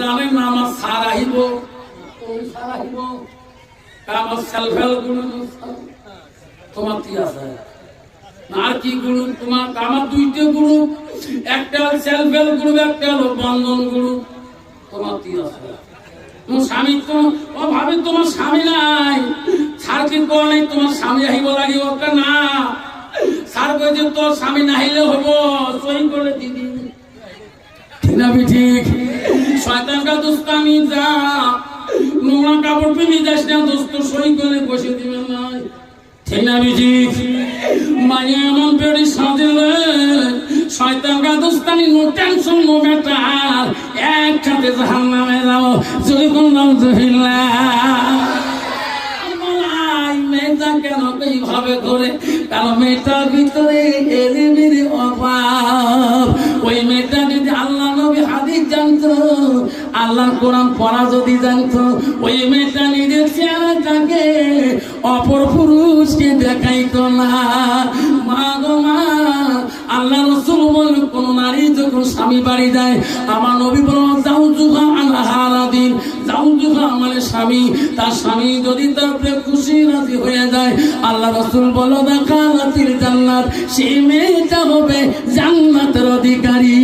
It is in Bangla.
জানেন না আমার সার আহিব? সার আমার সেলফেল তোমার কি আছে? আর কি গ্রুপ তোমার আমার দুইটা গ্রুপ একটা সেলফ হেল্প গ্রুপ একটা হলো বন্ধন গ্রুপ তোমার কি আছে? তোমার স্বামী তো ও ভাবে, তোমার স্বামী নাই। স্যার কি নাই? তোমার স্বামী আহিব লাগিব না। স্যার কইছে তোর স্বামী নাহিলে হব। সই করে দিদি ঠিক না ঠিক শয়তানটা দুস্তামি যা। নোংরা কাপড় পিনি যাস না দোস্ত, সই করে বসে দিবেন নাই ঠিক না ঠিক মায়ে এমন বেড়ি সাজলে শয়তান গাদুস্তানি নো টেনশন, নো একসাথে কোন এইভাবে করে কারণ মেয়েটার ভিতরে এলিমির আল্লাহ কোরআন পড়া যদি জানতো, ওই মেয়েটা নিজের চেহারাটাকে অপর পুরুষকে দেখাইতো না। মা গো মা, আল্লাহ রসুল বল, কোন নারী যখন স্বামী বাড়ি যায়, আমার নবী বল, যাও জুহা আল্লাহ দিন, যাও জুহা আমার স্বামী। তার স্বামী যদি তার উপরে খুশি রাজি হয়ে যায়, আল্লাহ রসুল বলো দেখা জান্নাত, সেই মেয়েটা হবে জান্নাতের অধিকারী।